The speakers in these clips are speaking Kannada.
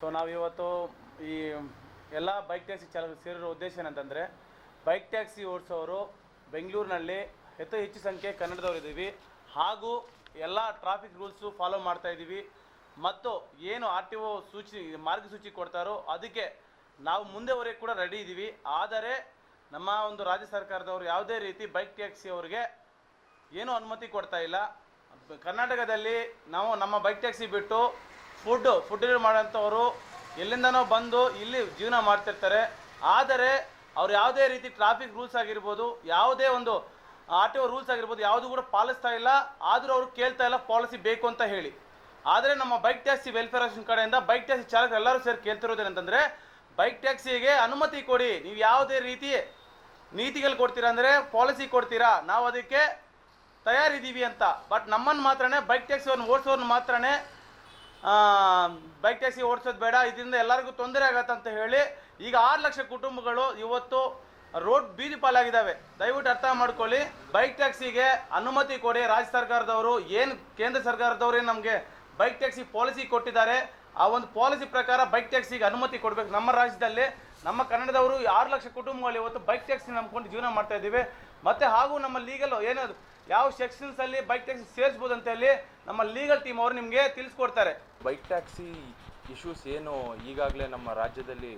ಸೊ ನಾವಿವತ್ತು ಈ ಎಲ್ಲ ಬೈಕ್ ಟ್ಯಾಕ್ಸಿ ಚಾಲಕ ಸೇರಿರೋ ಉದ್ದೇಶ ಏನಂತಂದರೆ ಬೈಕ್ ಟ್ಯಾಕ್ಸಿ ಓಡಿಸೋರು ಬೆಂಗಳೂರಿನಲ್ಲಿ ಹೆಚ್ಚು ಹೆಚ್ಚು ಸಂಖ್ಯೆ ಕನ್ನಡದವರಿದ್ದೀವಿ ಹಾಗೂ ಎಲ್ಲ ಟ್ರಾಫಿಕ್ ರೂಲ್ಸು ಫಾಲೋ ಮಾಡ್ತಾ ಇದ್ದೀವಿ ಮತ್ತು ಏನು ಆರ್ ಟಿ ಒ ಸೂಚಿ, ಮಾರ್ಗಸೂಚಿ ಕೊಡ್ತಾರೋ ಅದಕ್ಕೆ ನಾವು ಮುಂದೆವರೆಗೆ ಕೂಡ ರೆಡಿ ಇದ್ದೀವಿ ಆದರೆ ನಮ್ಮ ಒಂದು ರಾಜ್ಯ ಸರ್ಕಾರದವರು ಯಾವುದೇ ರೀತಿ ಬೈಕ್ ಟ್ಯಾಕ್ಸಿ ಅವರಿಗೆ ಏನೂ ಅನುಮತಿ ಕೊಡ್ತಾ ಇಲ್ಲ. ಕರ್ನಾಟಕದಲ್ಲಿ ನಾವು ನಮ್ಮ ಬೈಕ್ ಟ್ಯಾಕ್ಸಿ ಬಿಟ್ಟು ಫುಡ್ ಫುಡ್ ಡೆಲಿವರಿ ಮಾಡೋಂಥವರು ಎಲ್ಲಿಂದನೋ ಬಂದು ಇಲ್ಲಿ ಜೀವನ ಮಾಡ್ತಿರ್ತಾರೆ. ಆದರೆ ಅವ್ರು ಯಾವುದೇ ರೀತಿ ಟ್ರಾಫಿಕ್ ರೂಲ್ಸ್ ಆಗಿರ್ಬೋದು, ಯಾವುದೇ ಒಂದು ಆರ್ ಟಿ ಒ ರೂಲ್ಸ್ ಆಗಿರ್ಬೋದು, ಯಾವುದು ಕೂಡ ಪಾಲಿಸ್ತಾ ಇಲ್ಲ. ಆದರೂ ಅವರು ಕೇಳ್ತಾ ಇಲ್ಲ ಪಾಲಿಸಿ ಬೇಕು ಅಂತ ಹೇಳಿ. ಆದರೆ ನಮ್ಮ ಬೈಕ್ ಟ್ಯಾಕ್ಸಿ ವೆಲ್ಫೇರ್ ಅಸೋಸಿಯೇಷನ್ ಕಡೆಯಿಂದ ಬೈಕ್ ಟ್ಯಾಕ್ಸಿ ಚಾಲಕರು ಎಲ್ಲರೂ ಸೇರಿ ಕೇಳ್ತಿರೋದೇನಂತಂದರೆ ಬೈಕ್ ಟ್ಯಾಕ್ಸಿಗೆ ಅನುಮತಿ ಕೊಡಿ. ನೀವು ಯಾವುದೇ ರೀತಿ ನೀತಿಗಳು ಕೊಡ್ತೀರಾ ಅಂದರೆ ಪಾಲಿಸಿ ಕೊಡ್ತೀರಾ. ನಾವು ಅದಕ್ಕೆ ತಯಾರಿದ್ದೀವಿ ಅಂತ. ಬಟ್ ನಮ್ಮನ್ನು ಮಾತ್ರನೇ ಬೈಕ್ ಟ್ಯಾಕ್ಸಿಯವ್ರನ್ನ ಓಡಿಸೋರ್ನ ಮಾತ್ರನೇ ಬೈಕ್ ಟ್ಯಾಕ್ಸಿ ಓಡಿಸೋದು ಬೇಡ, ಇದರಿಂದ ಎಲ್ಲರಿಗೂ ತೊಂದರೆ ಆಗತ್ತೆ ಅಂತ ಹೇಳಿ ಈಗ ಆರು ಲಕ್ಷ ಕುಟುಂಬಗಳು ಇವತ್ತು ರೋಡ್ ಬೀದಿ ಪಾಲಾಗಿದ್ದಾವೆ. ದಯವಿಟ್ಟು ಅರ್ಥ ಮಾಡ್ಕೊಳ್ಳಿ. ಬೈಕ್ ಟ್ಯಾಕ್ಸಿಗೆ ಅನುಮತಿ ಕೊಡಿ. ರಾಜ್ಯ ಸರ್ಕಾರದವರು ಏನು, ಕೇಂದ್ರ ಸರ್ಕಾರದವರು ನಮಗೆ ಬೈಕ್ ಟ್ಯಾಕ್ಸಿ ಪಾಲಿಸಿ ಕೊಟ್ಟಿದ್ದಾರೆ, ಆ ಒಂದು ಪಾಲಿಸಿ ಪ್ರಕಾರ ಬೈಕ್ ಟ್ಯಾಕ್ಸಿಗೆ ಅನುಮತಿ ಕೊಡಬೇಕು. ನಮ್ಮ ರಾಜ್ಯದಲ್ಲಿ, ನಮ್ಮ ಕನ್ನಡದವರು ಆರು ಲಕ್ಷ ಕುಟುಂಬಗಳು ಇವತ್ತು ಬೈಕ್ ಟ್ಯಾಕ್ಸಿ ನಂಬ್ಕೊಂಡು ಜೀವನ ಮಾಡ್ತಾ ಇದ್ದೀವಿ. ಮತ್ತೆ ಹಾಗೂ ನಮ್ಮ ಲೀಗಲ್ ಏನದು ಯಾವ ಸೆಕ್ಷನ್ಸ್ ಅಲ್ಲಿ ಬೈಕ್ ಟ್ಯಾಕ್ಸಿ ಸೇರಿಸ್ಬೋದು ಅಂತ ಹೇಳಿ ನಮ್ಮ ಲೀಗಲ್ ಟೀಮ್ ಅವರು ನಿಮಗೆ ತಿಳಿಸ್ಕೊಡ್ತಾರೆ. ಬೈಕ್ ಟ್ಯಾಕ್ಸಿ ಇಶ್ಯೂಸ್ ಏನು ಈಗಾಗಲೇ ನಮ್ಮ ರಾಜ್ಯದಲ್ಲಿ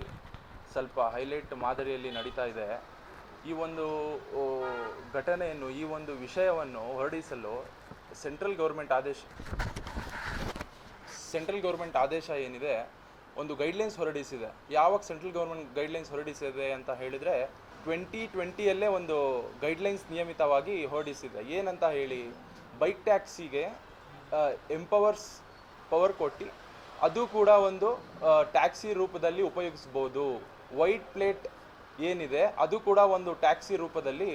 ಸ್ವಲ್ಪ ಹೈಲೈಟ್ ಮಾದರಿಯಲ್ಲಿ ನಡೀತಾ ಇದೆ. ಈ ಒಂದು ಘಟನೆಯನ್ನು, ಈ ಒಂದು ವಿಷಯವನ್ನು ಹೊರಡಿಸಲು ಸೆಂಟ್ರಲ್ ಗೌರ್ಮೆಂಟ್ ಆದೇಶ ಸೆಂಟ್ರಲ್ ಗೌರ್ಮೆಂಟ್ ಆದೇಶ ಏನಿದೆ, ಒಂದು ಗೈಡ್ಲೈನ್ಸ್ ಹೊರಡಿಸಿದೆ. ಯಾವಾಗ ಸೆಂಟ್ರಲ್ ಗೌರ್ಮೆಂಟ್ ಗೈಡ್ಲೈನ್ಸ್ ಹೊರಡಿಸಿದೆ ಅಂತ ಹೇಳಿದರೆ ಟ್ವೆಂಟಿ ಟ್ವೆಂಟಿಯಲ್ಲೇ ಒಂದು ಗೈಡ್ಲೈನ್ಸ್ ನಿಯಮಿತವಾಗಿ ಹೊರಡಿಸಿದೆ. ಏನಂತ ಹೇಳಿ? ಬೈಕ್ ಟ್ಯಾಕ್ಸಿಗೆ ಎಂಪವರ್ಸ್ ಪವರ್ ಕೊಟ್ಟು ಅದು ಕೂಡ ಒಂದು ಟ್ಯಾಕ್ಸಿ ರೂಪದಲ್ಲಿ ಉಪಯೋಗಿಸ್ಬೋದು. ವೈಟ್ ಪ್ಲೇಟ್ ಏನಿದೆ, ಅದು ಕೂಡ ಒಂದು ಟ್ಯಾಕ್ಸಿ ರೂಪದಲ್ಲಿ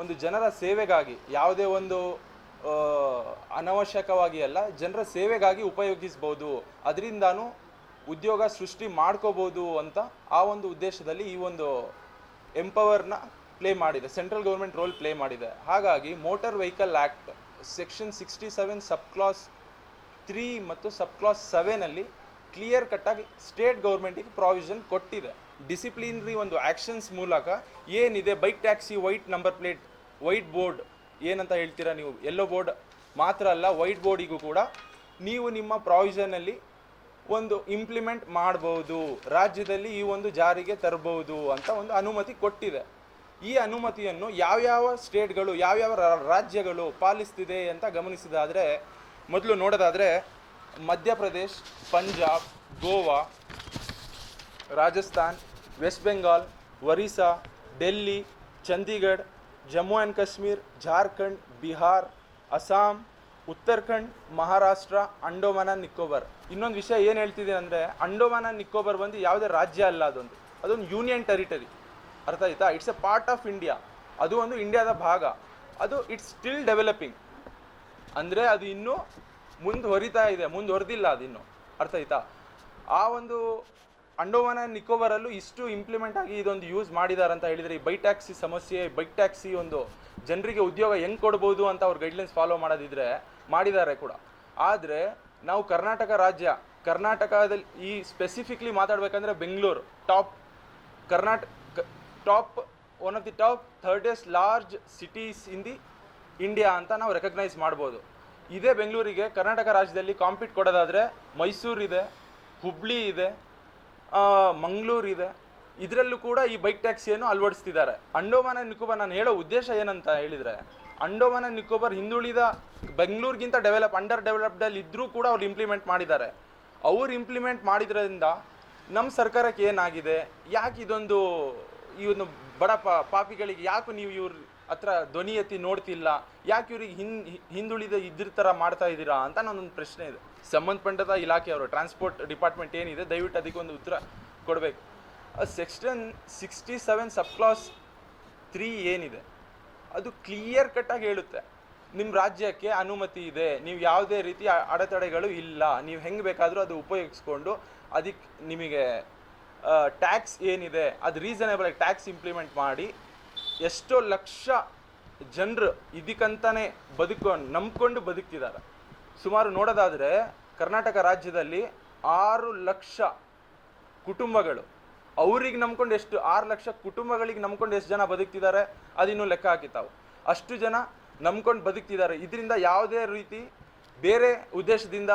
ಒಂದು ಜನರ ಸೇವೆಗಾಗಿ, ಯಾವುದೇ ಒಂದು ಅನವಶ್ಯಕವಾಗಿ ಅಲ್ಲ, ಜನರ ಸೇವೆಗಾಗಿ ಉಪಯೋಗಿಸ್ಬೋದು. ಅದರಿಂದಾನು ಉದ್ಯೋಗ ಸೃಷ್ಟಿ ಮಾಡ್ಕೋಬೋದು ಅಂತ ಆ ಒಂದು ಉದ್ದೇಶದಲ್ಲಿ ಈ ಒಂದು ಎಂಪವರ್ನ ಪ್ಲೇ ಮಾಡಿದೆ. ಸೆಂಟ್ರಲ್ ಗೌರ್ಮೆಂಟ್ ರೋಲ್ ಪ್ಲೇ ಮಾಡಿದೆ. ಹಾಗಾಗಿ motor vehicle act section sixty seven sub clause three ಮತ್ತು ಸಬ್ ಕ್ಲಾಸ್ ಸೆವೆನಲ್ಲಿ ಕ್ಲಿಯರ್ ಕಟ್ಟಾಗಿ ಸ್ಟೇಟ್ ಗೌರ್ಮೆಂಟಿಗೆ ಪ್ರಾವಿಷನ್ ಕೊಟ್ಟಿದೆ. ಡಿಸಿಪ್ಲಿನರಿ ಒಂದು ಆ್ಯಕ್ಷನ್ಸ್ ಮೂಲಕ ಏನಿದೆ? Bike taxi white number plate white board ಏನಂತ ಹೇಳ್ತೀರಾ ನೀವು? ಎಲ್ಲೋ ಬೋರ್ಡ್ ಮಾತ್ರ ಅಲ್ಲ ವೈಟ್ ಬೋರ್ಡಿಗೂ ಕೂಡ ನೀವು ನಿಮ್ಮ ಪ್ರಾವಿಷನಲ್ಲಿ ಒಂದು ಇಂಪ್ಲಿಮೆಂಟ್ ಮಾಡ್ಬೋದು. ರಾಜ್ಯದಲ್ಲಿ ಈ ಒಂದು ಜಾರಿಗೆ ತರಬಹುದು ಅಂತ ಒಂದು ಅನುಮತಿ ಕೊಟ್ಟಿದೆ. ಈ ಅನುಮತಿಯನ್ನು ಯಾವ್ಯಾವ ಸ್ಟೇಟ್ಗಳು ಯಾವ್ಯಾವ ರಾಜ್ಯಗಳು ಪಾಲಿಸ್ತಿದೆ ಅಂತ ಗಮನಿಸಿದಾದರೆ ಮೊದಲು ನೋಡೋದಾದರೆ ಮಧ್ಯಪ್ರದೇಶ್, ಪಂಜಾಬ್, ಗೋವಾ, ರಾಜಸ್ಥಾನ್, ವೆಸ್ಟ್ ಬೆಂಗಾಲ್, ಒರಿಸ್ಸಾ, ಡೆಲ್ಲಿ, ಚಂಡೀಗಢ್, ಜಮ್ಮು ಆ್ಯಂಡ್ ಕಾಶ್ಮೀರ್, ಜಾರ್ಖಂಡ್, ಬಿಹಾರ್, ಅಸ್ಸಾಂ, ಉತ್ತರಾಖಂಡ್, ಮಹಾರಾಷ್ಟ್ರ, ಅಂಡೋಮಾನ ನಿಕೋಬಾರ್. ಇನ್ನೊಂದು ವಿಷಯ ಏನು ಹೇಳ್ತಿದ್ದೀನಿ ಅಂದರೆ ಅಂಡೋಮಾನ ನಿಕೋಬಾರ್ ಬಂದು ಯಾವುದೇ ರಾಜ್ಯ ಅಲ್ಲ ಅದೊಂದು. ಅದೊಂದು ಯೂನಿಯನ್ ಟೆರಿಟರಿ. ಅರ್ಥ ಆಯ್ತಾ? It's a part of India ಅದು ಒಂದು ಇಂಡಿಯಾದ ಭಾಗ. ಅದು ಇಟ್ಸ್ ಸ್ಟಿಲ್ ಡೆವಲಪಿಂಗ್ ಅಂದರೆ ಅದು ಇನ್ನೂ ಮುಂದುವರಿತಾ ಇದೆ ಮುಂದುವರೆದಿಲ್ಲ ಅದು ಇನ್ನು. ಅರ್ಥ ಆಯ್ತಾ? ಆ ಒಂದು ಅಂಡೋಮಾನ ನಿಕೋಬಾರಲ್ಲೂ ಇಷ್ಟು ಇಂಪ್ಲಿಮೆಂಟ್ ಆಗಿ ಇದೊಂದು ಯೂಸ್ ಮಾಡಿದ್ದಾರೆ ಅಂತ ಹೇಳಿದರೆ, ಈ ಬೈ ಟ್ಯಾಕ್ಸಿ ಸಮಸ್ಯೆ ಬೈಕ್ ಟ್ಯಾಕ್ಸಿ ಒಂದು ಜನರಿಗೆ ಉದ್ಯೋಗ ಹೆಂಗೆ ಕೊಡ್ಬೋದು ಅಂತ ಅವ್ರ ಗೈಡ್ಲೈನ್ಸ್ ಫಾಲೋ ಮಾಡೋದಿದ್ರೆ ಮಾಡಿದ್ದಾರೆ ಕೂಡ. ಆದರೆ ನಾವು ಕರ್ನಾಟಕ ರಾಜ್ಯ, ಕರ್ನಾಟಕದಲ್ಲಿ ಈ specifically ಮಾತಾಡಬೇಕಂದ್ರೆ Bengaluru top Karnataka top one of the top thirdest large cities in the India ಅಂತ ನಾವು ರೆಕಗ್ನೈಸ್ ಮಾಡ್ಬೋದು. ಇದೇ ಬೆಂಗಳೂರಿಗೆ ಕರ್ನಾಟಕ ರಾಜ್ಯದಲ್ಲಿ ಕಾಂಪೀಟ್ ಕೊಡೋದಾದರೆ ಇದೆ ಹುಬ್ಳಿ ಇದೆ ಮಂಗಳೂರು ಇದೆ ಇದರಲ್ಲೂ ಕೂಡ ಈ ಬೈಕ್ ಟ್ಯಾಕ್ಸಿಯನ್ನು ಅಳವಡಿಸ್ತಿದ್ದಾರೆ. ಅಂಡೋಮಾನ ನಿಕೋಬಾರ್ ನಾನು ಹೇಳೋ ಉದ್ದೇಶ ಏನಂತ ಹೇಳಿದರೆ, ಅಂಡೋಮಾನ ನಿಕೋಬಾರ್ ಹಿಂದುಳಿದ ಬೆಂಗಳೂರಿಗಿಂತ ಡೆವಲಪ್ ಅಂಡರ್ ಡೆವಲಪ್ಡಲ್ಲಿ ಇದ್ದರೂ ಕೂಡ ಅವ್ರು ಇಂಪ್ಲಿಮೆಂಟ್ ಮಾಡಿದ್ದಾರೆ. ಅವ್ರು ಇಂಪ್ಲಿಮೆಂಟ್ ಮಾಡಿದ್ರಿಂದ ನಮ್ಮ ಸರ್ಕಾರಕ್ಕೆ ಏನಾಗಿದೆ? ಯಾಕೆ ಇದೊಂದು, ಈ ಒಂದು ಬಡ ಪಾಪಿಗಳಿಗೆ ಯಾಕೆ ನೀವು ಇವ್ರ ಹತ್ರ ಧ್ವನಿ ಎತ್ತಿ ನೋಡ್ತಿಲ್ಲ, ಯಾಕೆ ಇವ್ರಿಗೆ ಹಿನ್ ಹಿಂದುಳಿದ ಇದ್ರ ಥರ ಮಾಡ್ತಾ ಇದ್ದೀರಾ ಅಂತ ನನ್ನೊಂದು ಪ್ರಶ್ನೆ ಇದೆ. ಸಂಬಂಧಪಟ್ಟದ ಇಲಾಖೆಯವರು ಟ್ರಾನ್ಸ್ಪೋರ್ಟ್ ಡಿಪಾರ್ಟ್ಮೆಂಟ್ ಏನಿದೆ, ದಯವಿಟ್ಟು ಅದಕ್ಕೊಂದು ಉತ್ತರ ಕೊಡಬೇಕು. Section sixty seven sub clause three ಏನಿದೆ, ಅದು ಕ್ಲಿಯರ್ ಕಟ್ಟಾಗಿ ಹೇಳುತ್ತೆ. ನಿಮ್ಮ ರಾಜ್ಯಕ್ಕೆ ಅನುಮತಿ ಇದೆ, ನೀವು ಯಾವುದೇ ರೀತಿ ಅಡೆತಡೆಗಳು ಇಲ್ಲ, ನೀವು ಹೆಂಗೆ ಬೇಕಾದರೂ ಅದು ಉಪಯೋಗಿಸ್ಕೊಂಡು ಅದಕ್ಕೆ ನಿಮಗೆ ಟ್ಯಾಕ್ಸ್ ಏನಿದೆ, ಅದು ರೀಸನೇಬಲ್ ಟ್ಯಾಕ್ಸ್ ಇಂಪ್ಲಿಮೆಂಟ್ ಮಾಡಿ ಎಷ್ಟೋ ಲಕ್ಷ ಜನರು ಇದಕ್ಕಂತಾನೆ ಬದುಕೋ, ನಂಬ್ಕೊಂಡು ಬದುಕ್ತಿದ್ದಾರೆ. ಸುಮಾರು ನೋಡೋದಾದರೆ ಕರ್ನಾಟಕ ರಾಜ್ಯದಲ್ಲಿ ಆರು ಲಕ್ಷ ಕುಟುಂಬಗಳು. ಅವ್ರಿಗೆ ನಂಬ್ಕೊಂಡು ಎಷ್ಟು, ಆರು ಲಕ್ಷ ಕುಟುಂಬಗಳಿಗೆ ನಂಬ್ಕೊಂಡು ಎಷ್ಟು ಜನ ಬದುಕ್ತಿದ್ದಾರೆ, ಅದಿನ್ನೂ ಲೆಕ್ಕ ಹಾಕಿತಾವು ಅಷ್ಟು ಜನ ನಂಬ್ಕೊಂಡು ಬದುಕ್ತಿದ್ದಾರೆ. ಇದರಿಂದ ಯಾವುದೇ ರೀತಿ ಬೇರೆ ಉದ್ದೇಶದಿಂದ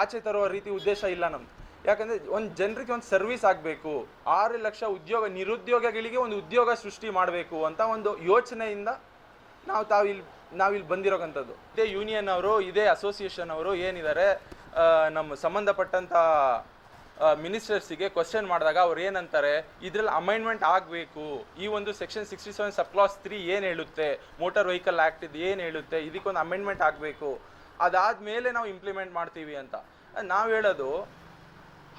ಆಚೆ ತರುವ ರೀತಿ ಉದ್ದೇಶ ಇಲ್ಲ ನಮ್ದು. ಯಾಕಂದ್ರೆ ಒಂದು ಜನರಿಗೆ ಒಂದು ಸರ್ವಿಸ್ ಆಗಬೇಕು, ಆರು ಲಕ್ಷ ಉದ್ಯೋಗ, ನಿರುದ್ಯೋಗಗಳಿಗೆ ಒಂದು ಉದ್ಯೋಗ ಸೃಷ್ಟಿ ಮಾಡಬೇಕು ಅಂತ ಒಂದು ಯೋಚನೆಯಿಂದ ನಾವು ತಾವು ಇಲ್ಲಿ ನಾವಿಲ್ಲಿ ಬಂದಿರೋಂಥದ್ದು ಇದೇ ಯೂನಿಯನ್ ಅವರು, ಇದೇ ಅಸೋಸಿಯೇಷನ್ ಅವರು ಏನಿದ್ದಾರೆ ನಮ್ಮ ಸಂಬಂಧಪಟ್ಟಂಥ ಮಿನಿಸ್ಟರ್ಸಿಗೆ ಕ್ವಶನ್ ಮಾಡಿದಾಗ ಅವ್ರು ಏನಂತಾರೆ, ಇದ್ರಲ್ಲಿ ಅಮೈಂಡ್ಮೆಂಟ್ ಆಗಬೇಕು. ಈ ಒಂದು section sixty seven sub clause three ಏನು ಹೇಳುತ್ತೆ ಮೋಟಾರ್ ವೆಹಿಕಲ್ ಆ್ಯಕ್ಟ್ ಇದು ಏನು ಹೇಳುತ್ತೆ, ಇದಕ್ಕೊಂದು ಅಮೆಂಡ್ಮೆಂಟ್ ಆಗಬೇಕು. ಅದಾದ ಮೇಲೆ ನಾವು ಇಂಪ್ಲಿಮೆಂಟ್ ಮಾಡ್ತೀವಿ ಅಂತ. ನಾವು ಹೇಳೋದು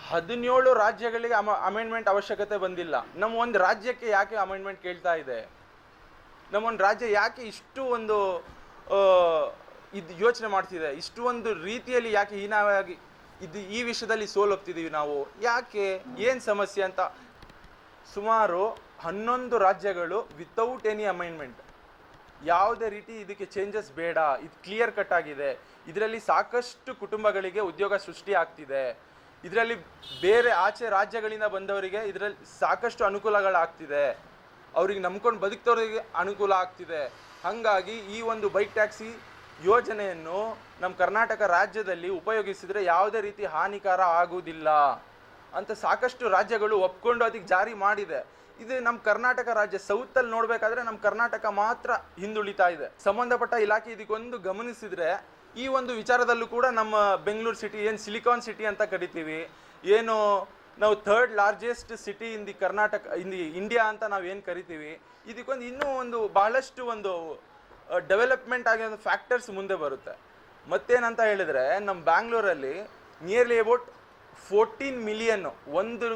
ಹದಿನೇಳು ರಾಜ್ಯಗಳಿಗೆ ಅಮ ಅಮೆಂಡ್ಮೆಂಟ್ ಅವಶ್ಯಕತೆ ಬಂದಿಲ್ಲ. ನಮ್ಮ ಒಂದು ರಾಜ್ಯಕ್ಕೆ ಯಾಕೆ ಅಮೆಂಡ್ಮೆಂಟ್ ಕೇಳ್ತಾ ಇದೆ? ನಮ್ಮ ಒಂದು ರಾಜ್ಯ ಯಾಕೆ ಇಷ್ಟು ಒಂದು ಇದು ಯೋಚನೆ ಮಾಡ್ತಿದೆ? ಇಷ್ಟು ಒಂದು ರೀತಿಯಲ್ಲಿ ಯಾಕೆ ಹೀನಾವಾಗಿ ಇದು ಈ ವಿಷಯದಲ್ಲಿ ಸೋಲೋಗ್ತಿದ್ದೀವಿ ನಾವು? ಯಾಕೆ? ಏನು ಸಮಸ್ಯೆ ಅಂತ? ಸುಮಾರು ಹನ್ನೊಂದು ರಾಜ್ಯಗಳು ವಿತೌಟ್ ಎನಿ ಅಮೆಂಡ್ಮೆಂಟ್ ಯಾವುದೇ ರೀತಿ ಇದಕ್ಕೆ ಚೇಂಜಸ್ ಬೇಡ. ಇದು ಕ್ಲಿಯರ್ ಕಟ್ ಆಗಿದೆ. ಇದರಲ್ಲಿ ಸಾಕಷ್ಟು ಕುಟುಂಬಗಳಿಗೆ ಉದ್ಯೋಗ ಸೃಷ್ಟಿ ಆಗ್ತಿದೆ. ಇದರಲ್ಲಿ ಬೇರೆ ಆಚೆ ರಾಜ್ಯಗಳಿಂದ ಬಂದವರಿಗೆ ಇದರಲ್ಲಿ ಸಾಕಷ್ಟು ಅನುಕೂಲಗಳಾಗ್ತಿದೆ. ಅವ್ರಿಗೆ ನಂಬ್ಕೊಂಡು ಬದುಕ್ತವ್ರಿಗೆ ಅನುಕೂಲ ಆಗ್ತಿದೆ. ಹಾಗಾಗಿ ಈ ಒಂದು ಬೈಕ್ ಟ್ಯಾಕ್ಸಿ ಯೋಜನೆಯನ್ನು ನಮ್ಮ ಕರ್ನಾಟಕ ರಾಜ್ಯದಲ್ಲಿ ಉಪಯೋಗಿಸಿದರೆ ಯಾವುದೇ ರೀತಿ ಹಾನಿಕಾರ ಆಗುವುದಿಲ್ಲ ಅಂತ ಸಾಕಷ್ಟು ರಾಜ್ಯಗಳು ಒಪ್ಕೊಂಡು ಅದಕ್ಕೆ ಜಾರಿ ಮಾಡಿದೆ. ಇದು ನಮ್ಮ ಕರ್ನಾಟಕ ರಾಜ್ಯ ಸೌತಲ್ಲಿ ನೋಡಬೇಕಾದ್ರೆ ನಮ್ಮ ಕರ್ನಾಟಕ ಮಾತ್ರ ಹಿಂದುಳಿತಾ ಇದೆ. ಸಂಬಂಧಪಟ್ಟ ಇಲಾಖೆ ಇದಕ್ಕೊಂದು ಗಮನಿಸಿದ್ರೆ ಈ ಒಂದು ವಿಚಾರದಲ್ಲೂ ಕೂಡ ನಮ್ಮ ಬೆಂಗಳೂರು ಸಿಟಿ, ಏನು ಸಿಲಿಕಾನ್ ಸಿಟಿ ಅಂತ ಕರಿತೀವಿ, ಏನು ನಾವು third largest city in the Karnataka in the India ಅಂತ ನಾವು ಏನು ಕರಿತೀವಿ, ಇದಕ್ಕೊಂದು ಇನ್ನೂ ಒಂದು ಬಹಳಷ್ಟು ಒಂದು ಡೆವಲಪ್ಮೆಂಟ್ ಆಗಿ ಒಂದು ಫ್ಯಾಕ್ಟರ್ಸ್ ಮುಂದೆ ಬರುತ್ತೆ. ಮತ್ತೇನಂತ ಹೇಳಿದ್ರೆ ನಮ್ಮ ಬ್ಯಾಂಗ್ಳೂರಲ್ಲಿ ನಿಯರ್ಲಿ ಅಬೌಟ್ ಫೋರ್ಟೀನ್ ಮಿಲಿಯನ್ ಒಂದು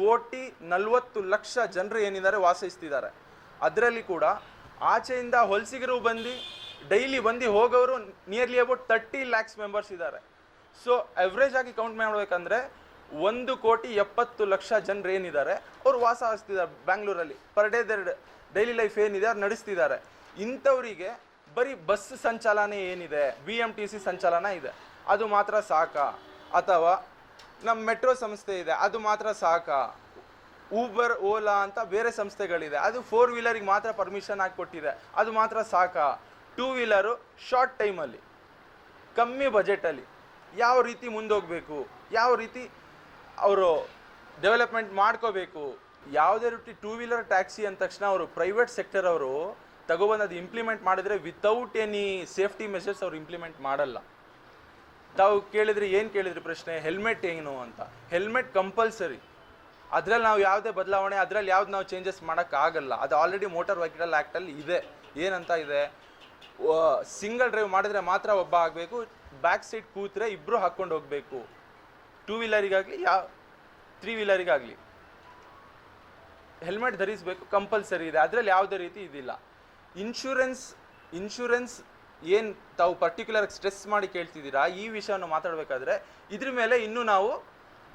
ಕೋಟಿ ನಲವತ್ತು ಲಕ್ಷ ಜನರು ಏನಿದ್ದಾರೆ ವಾಸಿಸ್ತಿದ್ದಾರೆ. ಅದರಲ್ಲಿ ಕೂಡ ಆಚೆಯಿಂದ ಹೊಲಸಿಗರು ಬಂದು ಡೈಲಿ ಬಂದು ಹೋಗೋರು nearly about thirty lakhs members ಇದ್ದಾರೆ ಸೊ ಎವ್ರೇಜ್ ಆಗಿ ಕೌಂಟ್ ಮಾಡಬೇಕಂದ್ರೆ ಒಂದು ಕೋಟಿ ಎಪ್ಪತ್ತು ಲಕ್ಷ ಜನರು ಏನಿದ್ದಾರೆ ಅವ್ರು ವಾಸ ಹಾಸ್ತಿದ್ದಾರೆ ಬ್ಯಾಂಗ್ಳೂರಲ್ಲಿ per day their daily life ಏನಿದೆ, ಅವ್ರು ನಡೆಸ್ತಿದ್ದಾರೆ. ಇಂಥವರಿಗೆ ಬರೀ ಬಸ್ ಸಂಚಾಲನ ಏನಿದೆ ಬಿ ಎಂ ಟಿ ಸಿ ಸಂಚಾಲನ ಇದೆ. ಅದು ಮಾತ್ರ ಸಾಕ? ಅಥವಾ ನಮ್ಮ ಮೆಟ್ರೋ ಸಂಸ್ಥೆ ಇದೆ, ಅದು ಮಾತ್ರ ಸಾಕ? ಊಬರ್ ಓಲಾ ಅಂತ ಬೇರೆ ಸಂಸ್ಥೆಗಳಿದೆ, ಅದು ಫೋರ್ ವೀಲರಿಗೆ ಮಾತ್ರ ಪರ್ಮಿಷನ್ ಹಾಕಿ ಕೊಟ್ಟಿದೆ ಅದು ಮಾತ್ರ ಸಾಕಾ? ಟೂ ವೀಲರು ಶಾರ್ಟ್ ಟೈಮಲ್ಲಿ ಕಮ್ಮಿ ಬಜೆಟಲ್ಲಿ ಯಾವ ರೀತಿ ಮುಂದೋಗಬೇಕು, ಯಾವ ರೀತಿ ಅವರು ಡೆವಲಪ್ಮೆಂಟ್ ಮಾಡ್ಕೋಬೇಕು, ಯಾವುದೇ ರೀತಿ ಟೂ ವೀಲರ್ ಟ್ಯಾಕ್ಸಿ ಅಂದ ತಕ್ಷಣ ಅವರು ಪ್ರೈವೇಟ್ ಸೆಕ್ಟರ್ ಅವರು ತಗೊಬಂದು ಅದು ಇಂಪ್ಲಿಮೆಂಟ್ ಮಾಡಿದರೆ ವಿತೌಟ್ ಎನಿ ಸೇಫ್ಟಿ ಮೆಷರ್ಸ್ ಅವ್ರು ಇಂಪ್ಲಿಮೆಂಟ್ ಮಾಡಲ್ಲ. ತಾವು ಕೇಳಿದ್ರೆ ಏನು ಕೇಳಿದ್ರಿ ಪ್ರಶ್ನೆ? ಹೆಲ್ಮೆಟ್ ಏನು ಅಂತ. ಹೆಲ್ಮೆಟ್ ಕಂಪಲ್ಸರಿ ಅದರಲ್ಲಿ ನಾವು ಯಾವುದೇ ಬದಲಾವಣೆ, ಅದರಲ್ಲಿ ಯಾವ್ದು ನಾವು ಚೇಂಜಸ್ ಮಾಡೋಕ್ಕಾಗಲ್ಲ. ಅದು ಆಲ್ರೆಡಿ ಮೋಟಾರ್ ವೆಹಿಕಲ್ ಆ್ಯಕ್ಟಲ್ಲಿ ಇದೆ. ಏನಂತ ಇದೆ? ಸಿಂಗಲ್ ಡ್ರೈವ್ ಮಾಡಿದ್ರೆ ಮಾತ್ರ ಒಬ್ಬ ಆಗಬೇಕು ಬ್ಯಾಕ್ ಸೀಟ್ ಕೂತ್ರೆ ಇಬ್ಬರು ಹಾಕ್ಕೊಂಡು ಹೋಗಬೇಕು. ಟೂ ವೀಲರಿಗಾಗಲಿ ಯಾವ ತ್ರೀ ವೀಲರಿಗಾಗಲಿ ಹೆಲ್ಮೆಟ್ ಧರಿಸಬೇಕು ಕಂಪಲ್ಸರಿ ಇದೆ. ಅದರಲ್ಲಿ ಯಾವುದೇ ರೀತಿ ಇದಿಲ್ಲ. ಇನ್ಶೂರೆನ್ಸ್ ಇನ್ಶೂರೆನ್ಸ್ ಏನು ತಾವು ಪರ್ಟಿಕ್ಯುಲರ್ ಸ್ಟ್ರೆಸ್ ಮಾಡಿ ಕೇಳ್ತಿದ್ದೀರಾ, ಈ ವಿಷಯವನ್ನು ಮಾತಾಡಬೇಕಾದ್ರೆ ಇದ್ರ ಮೇಲೆ ಇನ್ನೂ ನಾವು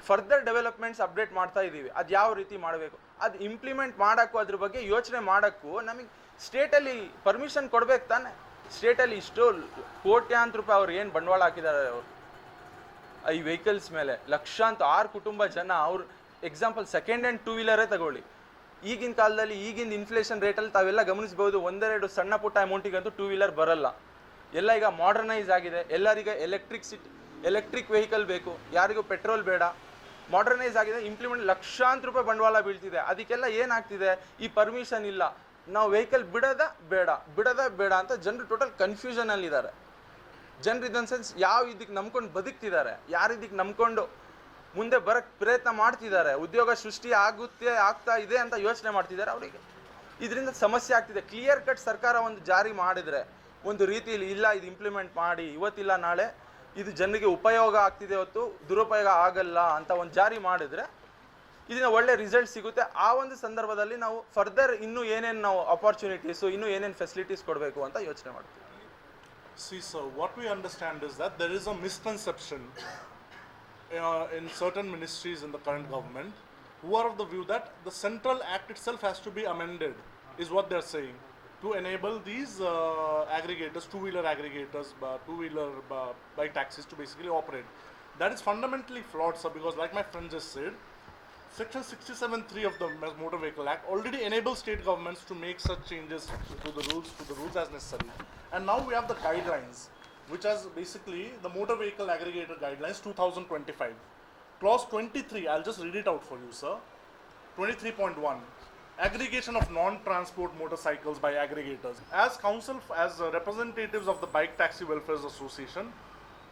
ಫರ್ದರ್ ಡೆವಲಪ್ಮೆಂಟ್ಸ್ ಅಪ್ಡೇಟ್ ಮಾಡ್ತಾ ಇದ್ದೀವಿ. ಅದು ಯಾವ ರೀತಿ ಮಾಡಬೇಕು? ಅದು ಇಂಪ್ಲಿಮೆಂಟ್ ಮಾಡೋಕ್ಕೂ ಅದ್ರ ಬಗ್ಗೆ ಯೋಚನೆ ಮಾಡೋಕ್ಕೂ ನಮಗೆ ಸ್ಟೇಟಲ್ಲಿ ಪರ್ಮಿಷನ್ ಕೊಡ್ಬೇಕು ತಾನೆ. ಸ್ಟೇಟಲ್ಲಿ ಇಷ್ಟು ಕೋಟ್ಯಾಂತರ ರೂಪಾಯಿ ಅವ್ರು ಏನು ಬಂಡವಾಳ ಹಾಕಿದ್ದಾರೆ ಅವರು? ಈ ವೆಹಿಕಲ್ಸ್ ಮೇಲೆ. ಲಕ್ಷಾಂತ ಆರು ಕುಟುಂಬ ಜನ ಅವ್ರು ಎಕ್ಸಾಂಪಲ್ ಸೆಕೆಂಡ್ ಹ್ಯಾಂಡ್ ಟೂ ವೀಲರೇ ತಗೊಳ್ಳಿ. ಈಗಿನ ಕಾಲದಲ್ಲಿ ಈಗಿನ ಇನ್ಫ್ಲೇಷನ್ ರೇಟಲ್ಲಿ ತಾವೆಲ್ಲ ಗಮನಿಸ್ಬೋದು ಒಂದೆರಡು ಸಣ್ಣ ಪುಟ್ಟ ಅಮೌಂಟಿಗಂತೂ ಟೂ ವೀಲರ್ ಬರಲ್ಲ. ಎಲ್ಲ ಈಗ ಮಾಡರ್ನೈಸ್ ಆಗಿದೆ. ಎಲ್ಲರಿಗ ಎಲೆಕ್ಟ್ರಿಕ್ ಸಿಟಿ ಎಲೆಕ್ಟ್ರಿಕ್ ವೆಹಿಕಲ್ ಬೇಕು. ಯಾರಿಗೂ ಪೆಟ್ರೋಲ್ ಬೇಡ. ಮಾಡರ್ನೈಸ್ ಆಗಿದೆ ಇಂಪ್ಲಿಮೆಂಟ್ ಲಕ್ಷಾಂತರ ರೂಪಾಯಿ ಬಂಡವಾಳ ಬೀಳ್ತಿದೆ. ಅದಕ್ಕೆಲ್ಲ ಏನಾಗ್ತಿದೆ? ಈ ಪರ್ಮಿಷನ್ ಇಲ್ಲ. ನಾವು ವೆಹಿಕಲ್ ಬಿಡೋದ ಬೇಡ ಬಿಡೋದ ಬೇಡ ಅಂತ ಜನರು ಟೋಟಲ್ ಕನ್ಫ್ಯೂಷನಲ್ಲಿದ್ದಾರೆ ಜನರು ಇದೊಂದು ಸೆನ್ಸ್ ಯಾವ ಇದಕ್ಕೆ ನಂಬ್ಕೊಂಡು ಬದುಕ್ತಿದ್ದಾರೆ, ಯಾರು ಇದಕ್ಕೆ ನಂಬ್ಕೊಂಡು ಮುಂದೆ ಬರಕ್ಕೆ ಪ್ರಯತ್ನ ಮಾಡ್ತಿದ್ದಾರೆ, ಉದ್ಯೋಗ ಸೃಷ್ಟಿ ಆಗುತ್ತೆ, ಆಗ್ತಾ ಇದೆ ಅಂತ ಯೋಚನೆ ಮಾಡ್ತಿದ್ದಾರೆ ಅವರಿಗೆ. ಇದರಿಂದ ಸಮಸ್ಯೆ ಆಗ್ತಿದೆ. ಕ್ಲಿಯರ್ ಕಟ್ ಸರ್ಕಾರ ಒಂದು ಜಾರಿ ಮಾಡಿದ್ರೆ, ಒಂದು ರೀತಿಯಲ್ಲಿ ಇಲ್ಲ, ಇದು ಇಂಪ್ಲಿಮೆಂಟ್ ಮಾಡಿ, ಇವತ್ತಿಲ್ಲ, ನಾಳೆ ಇದು ಜನರಿಗೆ ಉಪಯೋಗ ಆಗ್ತಿದೆ ಹೊತ್ತು ದುರುಪಯೋಗ ಆಗಲ್ಲ ಅಂತ ಒಂದು ಜಾರಿ ಮಾಡಿದ್ರೆ ಇದನ್ನ ಒಳ್ಳೆ ರಿಸಲ್ಟ್ ಸಿಗುತ್ತೆ ಆ ಒಂದು ಸಂದರ್ಭದಲ್ಲಿ ನಾವು ಫರ್ದರ್ ಇನ್ನೂ ಏನೇನು ನಾವು ಅಪಾರ್ಚುನಿಟೀಸು ಇನ್ನೂ ಏನೇನು ಫೆಸಿಲಿಟೀಸ್ ಕೊಡಬೇಕು ಅಂತ ಯೋಚನೆ ಮಾಡ್ತೀವಿ is that there is a misconception uh, in certain ministries in the current government who are of the view that the central act itself has to be amended, is what they're saying, to enable these uh, aggregators, two-wheeler aggregators, uh, two-wheeler by bike taxis to basically operate. That is fundamentally flawed, sir, because like my friend just said, Section 67.3 of the Motor Vehicle Act already enables state governments to make such changes to the rules to the rules as necessary. And now we have the guidelines, which is basically the Motor Vehicle Aggregator Guidelines 2025. Clause 23, I'll just read it out for you, sir. 23.1 aggregation of non-transport motorcycles by aggregators as council as representatives of the bike taxi welfare association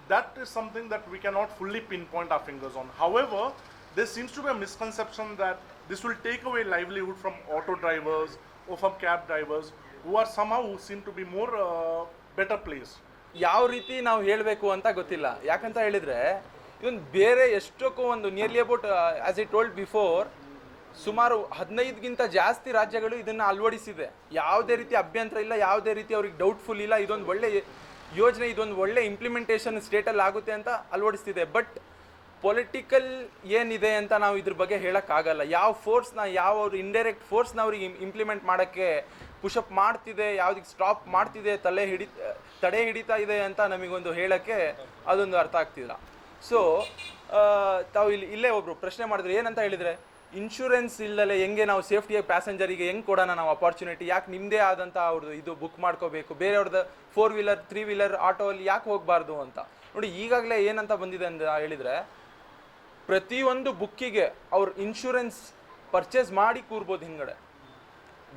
that is something that we cannot fully pinpoint our fingers on however there seems to be a misconception that this will take away livelihood from auto drivers or from cab drivers who are somehow seem to be more uh, better placed. ಯಾವ ರೀತಿ ನಾವು ಹೇಳಬೇಕು ಅಂತ ಗೊತ್ತಿಲ್ಲ. ಯಾಕಂತ ಹೇಳಿದ್ರೆ ಇದೊಂದು ಬೇರೆ ಎಷ್ಟಕ್ಕೂ ಒಂದು nearly about as I told before ಸುಮಾರು ಹದಿನೈದಕ್ಕಿಂತ ಜಾಸ್ತಿ ರಾಜ್ಯಗಳು ಇದನ್ನು ಅಳವಡಿಸಿದೆ. ಯಾವುದೇ ರೀತಿ ಅಭ್ಯಂತರ ಇಲ್ಲ ಯಾವುದೇ ರೀತಿ ಅವ್ರಿಗೆ ಡೌಟ್ಫುಲ್ ಇಲ್ಲ ಇದೊಂದು ಒಳ್ಳೆ ಯೋಜನೆ ಇದೊಂದು ಒಳ್ಳೆ ಇಂಪ್ಲಿಮೆಂಟೇಷನ್ ಸ್ಟೇಟಲ್ಲಿ ಆಗುತ್ತೆ ಅಂತ ಅಳವಡಿಸ್ತಿದೆ. ಬಟ್ ಪೊಲಿಟಿಕಲ್ ಏನಿದೆ ಅಂತ ನಾವು ಇದ್ರ ಬಗ್ಗೆ ಹೇಳೋಕ್ಕಾಗಲ್ಲ. ಯಾವ ಫೋರ್ಸ್ನ ಯಾವ ಅವ್ರು ಇಂಡೈರೆಕ್ಟ್ ಫೋರ್ಸ್ನ ಅವ್ರಿಗೆ ಇಂಪ್ಲಿಮೆಂಟ್ ಮಾಡೋಕ್ಕೆ ಪುಷಪ್ ಮಾಡ್ತಿದೆ ಯಾವುದಕ್ಕೆ ಸ್ಟಾಪ್ ಮಾಡ್ತಿದೆ, ತಲೆ ಹಿಡಿ, ತಡೆ ಹಿಡಿತಾ ಇದೆ ಅಂತ ನಮಗೊಂದು ಹೇಳೋಕ್ಕೆ ಅದೊಂದು ಅರ್ಥ ಆಗ್ತಿಲ್ಲ. ಸೊ ತಾವು ಇಲ್ಲಿ, ಇಲ್ಲೇ ಒಬ್ರು ಪ್ರಶ್ನೆ ಮಾಡಿದ್ರು ಏನಂತ ಹೇಳಿದರೆ ಇನ್ಶೂರೆನ್ಸ್ ಇಲ್ಲದೆ ಹೆಂಗೆ ನಾವು ಸೇಫ್ಟಿಯಾಗಿ ಪ್ಯಾಸೆಂಜರಿಗೆ ಹೆಂಗೆ ಕೊಡೋಣ ನಾವು ಅಪಾರ್ಚುನಿಟಿ ಯಾಕೆ ನಿಮ್ಮದೇ ಆದಂಥ ಅವ್ರದ್ದು ಇದು ಬುಕ್ ಮಾಡ್ಕೋಬೇಕು? ಬೇರೆಯವ್ರದ್ದು four wheeler three wheeler auto ಅಲ್ಲಿ ಯಾಕೆ ಹೋಗಬಾರ್ದು ಅಂತ? ನೋಡಿ, ಈಗಾಗಲೇ ಏನಂತ ಬಂದಿದೆ ಅಂತ ಹೇಳಿದರೆ ಪ್ರತಿಯೊಂದು ಬುಕ್ಕಿಗೆ ಅವ್ರು ಇನ್ಶೂರೆನ್ಸ್ ಪರ್ಚೇಸ್ ಮಾಡಿ ಕೂರ್ಬೋದು ಹಿಂಗಡೆ